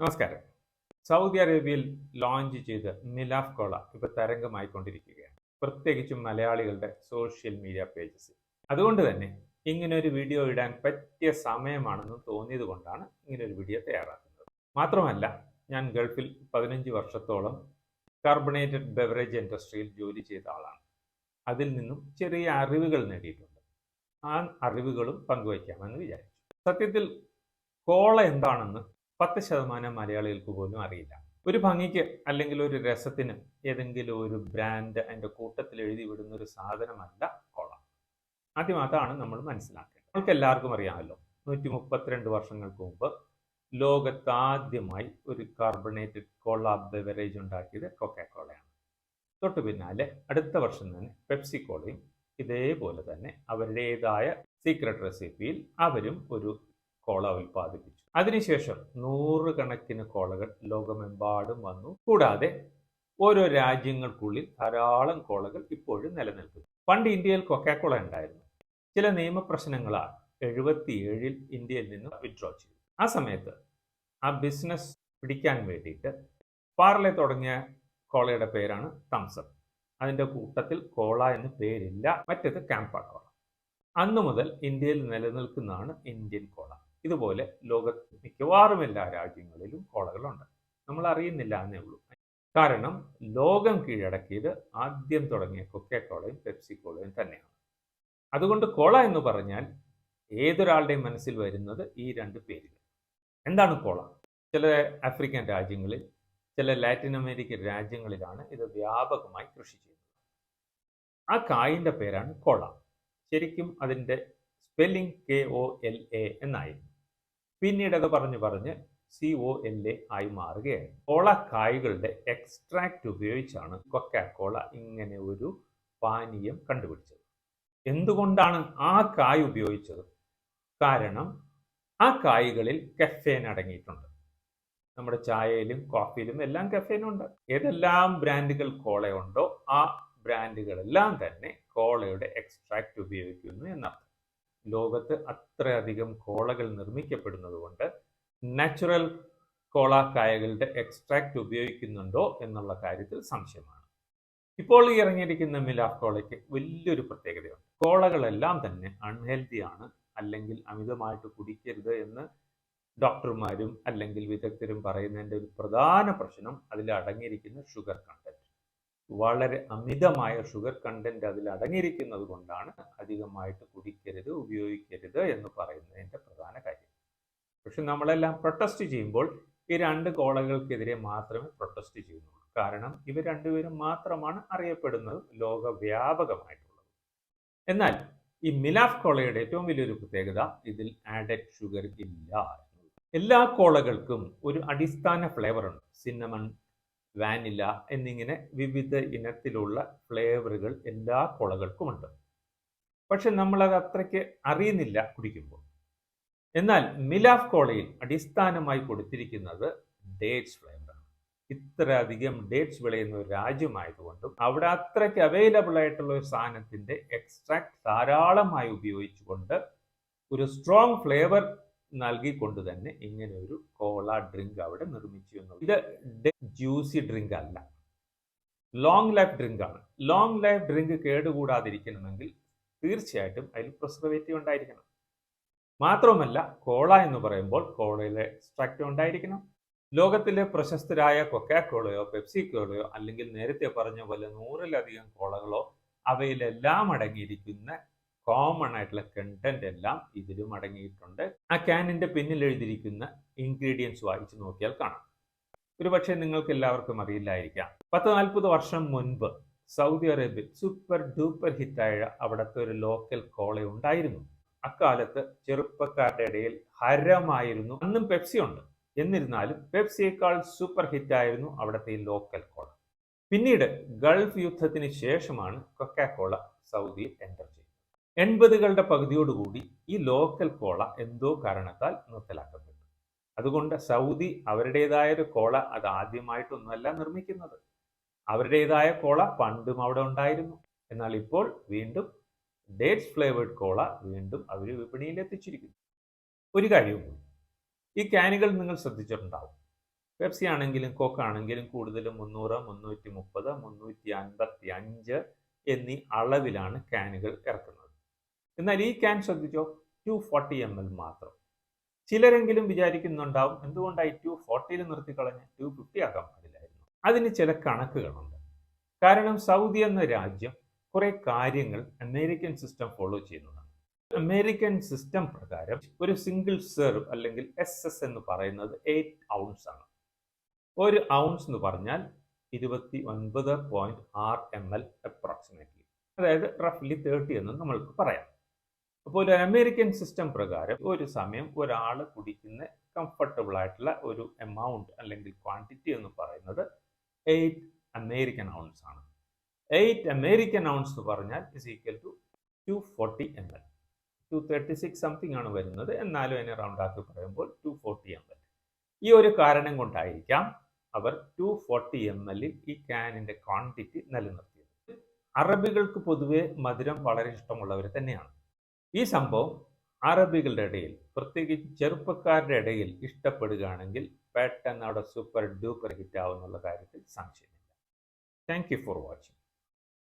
നമസ്കാരം. സൗദി അറേബ്യയിൽ ലോഞ്ച് ചെയ്ത നിലാഫ് കോള ഇപ്പോൾ തരംഗമായിക്കൊണ്ടിരിക്കുകയാണ്. പ്രത്യേകിച്ചും മലയാളികളുടെ സോഷ്യൽ മീഡിയ പേജസ്. അതുകൊണ്ട് തന്നെ ഇങ്ങനെ ഒരു വീഡിയോ ഇടാൻ പറ്റിയ സമയമാണെന്ന് തോന്നിയത് കൊണ്ടാണ് ഇങ്ങനെ ഒരു വീഡിയോ തയ്യാറാക്കുന്നത്. മാത്രമല്ല ഞാൻ ഗൾഫിൽ പതിനഞ്ച് വർഷത്തോളം കാർബണേറ്റഡ് ബെവറേജ് ഇൻഡസ്ട്രിയിൽ ജോലി ചെയ്ത ആളാണ്. അതിൽ നിന്നും ചെറിയ അറിവുകൾ നേടിയിട്ടുണ്ട്. ആ അറിവുകളും പങ്കുവയ്ക്കാമെന്ന് വിചാരിച്ചു. സത്യത്തിൽ കോള എന്താണെന്ന് പത്ത് ശതമാനം മലയാളികൾക്ക് പോലും അറിയില്ല. ഒരു ഭംഗിക്ക് അല്ലെങ്കിൽ ഒരു രസത്തിന് ഏതെങ്കിലും ഒരു ബ്രാൻഡ് അതിന്റെ കൂട്ടത്തിൽ എഴുതി വിടുന്ന ഒരു സാധനമല്ല കോള. ആദ്യം അതാണ് നമ്മൾ മനസ്സിലാക്കേണ്ടത്. നമുക്ക് എല്ലാവർക്കും അറിയാമല്ലോ നൂറ്റി മുപ്പത്തിരണ്ട് വർഷങ്ങൾക്ക് മുമ്പ് ലോകത്താദ്യമായി ഒരു കാർബണേറ്റഡ് കോള ബെവറേജ് ഉണ്ടാക്കിയത് കൊക്കക്കോളയാണ് തൊട്ടു പിന്നാലെ അടുത്ത വർഷം തന്നെ പെപ്സി കോളയും ഇതേപോലെ തന്നെ അവരുടേതായ സീക്രട്ട് റെസിപ്പിയിൽ അവരും ഒരു അതിനുശേഷം നൂറുകണക്കിന് കോളകൾ ലോകമെമ്പാടും വന്നു. കൂടാതെ ഓരോ രാജ്യങ്ങൾക്കുള്ളിൽ ധാരാളം കോളകൾ ഇപ്പോഴും നിലനിൽക്കുന്നു. പണ്ട് ഇന്ത്യയിൽ കൊക്കാക്കോള ഉണ്ടായിരുന്നു. ചില നിയമപ്രശ്നങ്ങളാൽ എഴുപത്തിയേഴിൽ ഇന്ത്യയിൽ നിന്ന് വിഡ്രോ ചെയ്തു. ആ സമയത്ത് ആ ബിസിനസ് പിടിക്കാൻ വേണ്ടിയിട്ട് പാർലെ തുടങ്ങിയ കോളയുടെ പേരാണ് തംസപ്പ് അതിന്റെ കൂട്ടത്തിൽ കോള എന്ന് പേരില്ല. മറ്റേത് ക്യാമ്പ കോള അന്നു മുതൽ ഇന്ത്യയിൽ നിലനിൽക്കുന്നതാണ് ഇന്ത്യൻ കോള ഇതുപോലെ ലോകത്ത് മിക്കവാറും എല്ലാ രാജ്യങ്ങളിലും കോളകളുണ്ട്. നമ്മൾ അറിയുന്നില്ല എന്നേ ഉള്ളൂ. കാരണം ലോകം കീഴടക്കിയത് ആദ്യം തുടങ്ങിയ കൊക്കെ കോളയും പെപ്സി കോളയും തന്നെയാണ്. അതുകൊണ്ട് കോള എന്ന് പറഞ്ഞാൽ ഏതൊരാളുടെയും മനസ്സിൽ വരുന്നത് ഈ രണ്ട് പേരുകൾ എന്താണ് കോള? ചില ആഫ്രിക്കൻ രാജ്യങ്ങളിൽ ചില ലാറ്റിൻ അമേരിക്കൻ രാജ്യങ്ങളിലാണ് ഇത് വ്യാപകമായി കൃഷി ചെയ്യുന്നത്. ആ കായിന്റെ പേരാണ് കോള. ശരിക്കും അതിന്റെ spelling K O L A എന്നായിരുന്നു. പിന്നീട് പറഞ്ഞ് പറഞ്ഞു സി ഒ എൽ എ ആയി മാറുകയായി കോള കായ്കളുടെ എക്സ്ട്രാക്റ്റ് ഉപയോഗിച്ചാണ് കൊക്കാക്കോള ഇങ്ങനെ ഒരു പാനീയം കണ്ടുപിടിച്ചത്. എന്തുകൊണ്ടാണ് ആ കായ് ഉപയോഗിച്ചത്? കാരണം ആ കായ്കളിൽ കഫേൻ അടങ്ങിയിട്ടുണ്ട്. നമ്മുടെ ചായയിലും കോഫിയിലും എല്ലാം കഫേനുണ്ട് ഏതെല്ലാം ബ്രാൻഡുകൾ കോളയുണ്ടോ ആ ബ്രാൻഡുകളെല്ലാം തന്നെ കോളയുടെ എക്സ്ട്രാക്റ്റ് ഉപയോഗിക്കുന്നു എന്നർത്ഥം. ലോകത്ത് അത്രയധികം കോളകൾ നിർമ്മിക്കപ്പെടുന്നത് കൊണ്ട് നാച്ചുറൽ കോള കായകളുടെ എക്സ്ട്രാക്റ്റ് ഉപയോഗിക്കുന്നുണ്ടോ എന്നുള്ള കാര്യത്തിൽ സംശയമാണ്. ഇപ്പോൾ ഈ ഇറങ്ങിയിരിക്കുന്ന മിലാഫ് കോളയ്ക്ക് വലിയൊരു പ്രത്യേകതയുണ്ട്. കോളകളെല്ലാം തന്നെ അൺഹെൽത്തി ആണ് അല്ലെങ്കിൽ അമിതമായിട്ട് കുടിക്കരുത് എന്ന് ഡോക്ടർമാരും അല്ലെങ്കിൽ വിദഗ്ധരും പറയുന്നതിന്റെ ഒരു പ്രധാന പ്രശ്നം അതിൽ അടങ്ങിയിരിക്കുന്ന ഷുഗർ കണ്ടന്റ് വളരെ അമിതമായ ഷുഗർ കണ്ടന്റ് അതിൽ അടങ്ങിയിരിക്കുന്നത് കൊണ്ടാണ് അധികമായിട്ട് കുടിക്കരുത് ഉപയോഗിക്കരുത് എന്ന് പറയുന്നതിന്റെ പ്രധാന കാര്യം. പക്ഷെ നമ്മളെല്ലാം പ്രൊട്ടസ്റ്റ് ചെയ്യുമ്പോൾ ഈ രണ്ട് കോളകൾക്കെതിരെ മാത്രമേ പ്രൊട്ടസ്റ്റ് ചെയ്യുന്നുള്ളൂ. കാരണം ഇവ രണ്ടുപേരും മാത്രമാണ് അറിയപ്പെടുന്നത് ലോകവ്യാപകമായിട്ടുള്ളത്. എന്നാൽ ഈ മിലാഫ് കോളയുടെ ഏറ്റവും വലിയൊരു പ്രത്യേകത ഇതിൽ ആഡഡ് ഷുഗർ ഇല്ല. എല്ലാ കോളകൾക്കും ഒരു അടിസ്ഥാന ഫ്ലേവർ ഉണ്ട്. സിന്നമൺ വാനില എന്നിങ്ങനെ വിവിധ ഇനത്തിലുള്ള ഫ്ലേവറുകൾ എല്ലാ കോളകൾക്കുമുണ്ട്. പക്ഷെ നമ്മളത് അത്രയ്ക്ക് അറിയുന്നില്ല കുടിക്കുമ്പോൾ. എന്നാൽ മിലാഫ് കോളയിൽ അടിസ്ഥാനമായി കൊടുത്തിരിക്കുന്നത് ഡേറ്റ്സ് ഫ്ലേവറാണ് ഇത്ര അധികം ഡേറ്റ്സ് വിളയുന്ന ഒരു രാജ്യമായതുകൊണ്ടും അവിടെ അത്രയ്ക്ക് അവൈലബിൾ ആയിട്ടുള്ള ഒരു സാധനത്തിന്റെ എക്സ്ട്രാക്ട് ധാരാളമായി ഉപയോഗിച്ചുകൊണ്ട് ഒരു സ്ട്രോങ് ഫ്ലേവർ നൽകിക്കൊണ്ട് തന്നെ ഇങ്ങനെ ഒരു കോള ഡ്രിങ്ക് അവിടെ നിർമ്മിച്ചു എന്നുള്ളത് ഇത് ജ്യൂസി ഡ്രിങ്ക് അല്ല. ലോങ് ലൈഫ് ഡ്രിങ്ക് ആണ് ലോങ് ലൈഫ് ഡ്രിങ്ക് കേടുകൂടാതിരിക്കണമെങ്കിൽ തീർച്ചയായിട്ടും അതിൽ പ്രിസർവേറ്റീവ് ഉണ്ടായിരിക്കണം. മാത്രവുമല്ല കോള എന്ന് പറയുമ്പോൾ കോളയിലെ എക്സ്ട്രാക്റ്റ് ഉണ്ടായിരിക്കണം. ലോകത്തിലെ പ്രശസ്തരായ കൊക്കാക്കോളയോ പെപ്സി കോളയോ അല്ലെങ്കിൽ നേരത്തെ പറഞ്ഞ പോലെ നൂറിലധികം കോളകളോ അവയിലെല്ലാം അടങ്ങിയിരിക്കുന്ന കോമൺ ആയിട്ടുള്ള കണ്ടന്റ് എല്ലാം ഇതിലും അടങ്ങിയിട്ടുണ്ട്. ആ ക്യാനിന്റെ പിന്നിൽ എഴുതിയിരിക്കുന്ന ഇൻഗ്രീഡിയൻസ് വായിച്ചു നോക്കിയാൽ കാണാം. ഒരുപക്ഷെ നിങ്ങൾക്ക് എല്ലാവർക്കും അറിയില്ലായിരിക്കാം. പത്ത് നാൽപ്പത് വർഷം മുൻപ് സൗദി അറേബ്യയിൽ സൂപ്പർ ഡൂപ്പർ ഹിറ്റായ അവിടുത്തെ ഒരു ലോക്കൽ കോള ഉണ്ടായിരുന്നു. അക്കാലത്ത് ചെറുപ്പക്കാരുടെ ഇടയിൽ ഹരമായിരുന്നു. അന്നും പെപ്സി ഉണ്ട്. എന്നിരുന്നാലും പെപ്സിയേക്കാൾ സൂപ്പർ ഹിറ്റായിരുന്നു അവിടുത്തെ ഈ ലോക്കൽ കോള പിന്നീട് ഗൾഫ് യുദ്ധത്തിന് ശേഷമാണ് കൊക്കാക്കോള സൗദിയിൽ എന്റർ ചെയ്തത്. എൺപതുകളുടെ പകുതിയോടുകൂടി ഈ ലോക്കൽ കോള എന്തോ കാരണത്താൽ നിർത്തലാക്കപ്പെട്ടു. അതുകൊണ്ട് സൗദി അവരുടേതായ ഒരു കോള അത് ആദ്യമായിട്ടൊന്നുമല്ല നിർമ്മിക്കുന്നത്. അവരുടേതായ കോള പണ്ടും അവിടെ ഉണ്ടായിരുന്നു. എന്നാൽ ഇപ്പോൾ വീണ്ടും ഡേറ്റ്സ് ഫ്ലേവേർഡ് കോള വീണ്ടും അവർ വിപണിയിൽ എത്തിച്ചിരിക്കുന്നു. ഒരു കാര്യവും ഈ ക്യാനുകൾ നിങ്ങൾ ശ്രദ്ധിച്ചിട്ടുണ്ടാവും. പെപ്സി ആണെങ്കിലും കോക്ക് ആണെങ്കിലും കൂടുതലും മുന്നൂറ് മുന്നൂറ്റി മുപ്പത് മുന്നൂറ്റി അൻപത്തി അഞ്ച് എന്നീ അളവിലാണ് ക്യാനുകൾ ഇറക്കുന്നത്. എന്നാൽ ഈ ക്യാൻ ശ്രദ്ധിച്ചോ? ടു ഫോർട്ടി എം എൽ മാത്രം. ചിലരെങ്കിലും വിചാരിക്കുന്നുണ്ടാവും എന്തുകൊണ്ടായി ടു ഫോർട്ടിയിൽ നിർത്തിക്കളഞ്ഞ് ടു ഫിഫ്റ്റി ആക്കാൻ പാടില്ലായിരുന്നു? അതിന് ചില കണക്കുകളുണ്ട്. കാരണം സൗദി എന്ന രാജ്യം കുറെ കാര്യങ്ങൾ അമേരിക്കൻ സിസ്റ്റം ഫോളോ ചെയ്യുന്നതാണ്. അമേരിക്കൻ സിസ്റ്റം പ്രകാരം ഒരു സിംഗിൾ സെർവ് അല്ലെങ്കിൽ എസ് എസ് എന്ന് പറയുന്നത് എയ്റ്റ് ഔൺസ് ആണ്. ഒരു ഔൺസ് എന്ന് പറഞ്ഞാൽ ഇരുപത്തി ഒൻപത് പോയിന്റ് ആറ് എം എൽ അപ്രോക്സിമേറ്റ്ലി അതായത് റഫ്ലി തേർട്ടി എന്ന് നമ്മൾക്ക് പറയാം. അപ്പോൾ ഒരു അമേരിക്കൻ സിസ്റ്റം പ്രകാരം ഒരു സമയം ഒരാൾ കുടിക്കുന്ന കംഫർട്ടബിൾ ആയിട്ടുള്ള ഒരു എമൗണ്ട് അല്ലെങ്കിൽ ക്വാണ്ടിറ്റി എന്ന് പറയുന്നത് എയ്റ്റ് അമേരിക്കൻ ഔൺസ് ആണ്. എയ്റ്റ് അമേരിക്കൻ ഔൺസ് എന്ന് പറഞ്ഞാൽ is equal to two forty M L to thirty six something ആണ് വരുന്നത്. എന്നാലും അതിനെ റൗണ്ട് ആക്കി പറയുമ്പോൾ ടു ഫോർട്ടി എം എൽ ഈ ഒരു കാരണം കൊണ്ടായിരിക്കാം അവർ ടു ഫോർട്ടി എം എല്ലിൽ ഈ ക്യാനിന്റെ ക്വാണ്ടിറ്റി നിലനിർത്തിയത്. അറബികൾക്ക് പൊതുവെ മധുരം വളരെ ഇഷ്ടമുള്ളവർ തന്നെയാണ്. ഈ സംഭവം അറബികളുടെ ഇടയിൽ പ്രത്യേകിച്ച് ചെറുപ്പക്കാരുടെ ഇടയിൽ ഇഷ്ടപ്പെടുകയാണെങ്കിൽ പെട്ടെന്ന് അവിടെ സൂപ്പർ ഡൂപ്പർ ഹിറ്റ് ആവുന്നുള്ള കാര്യത്തിൽ സംശയമില്ല. Thank you for watching